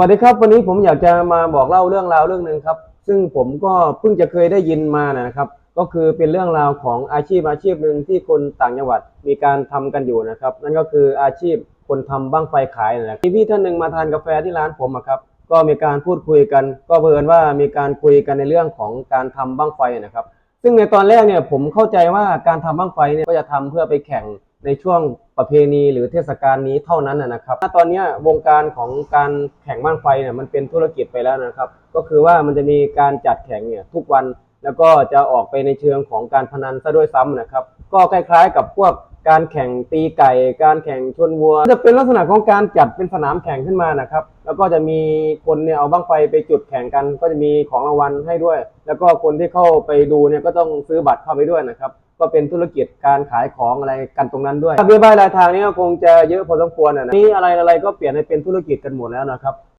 วัสดีครับ วันนี้ผมอยากจะมาบอกเล่าเรื่องราวเรื่องหนึ่งครับ ซึ่งผมก็เพิ่งจะเคยได้ยินมานะครับ ก็คือเป็นเรื่องราวของอาชีพอาชีพหนึ่งที่คนต่างจังหวัดมีการทำกันอยู่นะครับ นั่นก็คืออาชีพคนทำบ้างไฟขายนะครับมีพี่ท่านหนึ่งมาทานกาแฟที่ร้านผมครับก็มีการพูดคุยกัน ก็เพิ่นว่ามีการคุยกันในเรื่องของการทำบ้างไฟนะครับ ซึ่งในตอนแรกเนี่ยผมเข้าใจว่าการทำบ้างไฟเนี่ยก็จะทำเพื่อไปแข่ง ในช่วงประเพณีหรือเทศกาลนี้เท่านั้นนะครับณตอนนี้วงการของการแข่งบ้างไฟเนี่ยมันเป็นธุรกิจไปแล้วนะครับ ก็คือว่ามันจะมีการจัดแข่งเนี่ยทุกวันแล้วก็จะออกไปในเชิงของการพนันซะด้วยซ้ำนะครับ ก็คล้ายๆ กับพวกการแข่งตีไก่ การแข่งชนวัว จะเป็นลักษณะของการจัดเป็นสนามแข่งขึ้นมานะครับ แล้วก็จะมีคนเนี่ยเอาบ้างไฟไปจุดแข่งกัน ก็จะมีของรางวัลให้ด้วย แล้วก็คนที่เข้าไปดูเนี่ยก็ต้องซื้อบัตรเข้าไปด้วยนะครับ ก็เป็นธุรกิจการขายของอะไรกันตรงนั้นด้วยเบี้ยบายรายทางนี้ก็คงจะเยอะพอสมควรนะนะนี่อะไรอะไรก็เปลี่ยนให้เป็นธุรกิจกันหมดแล้วนะครับ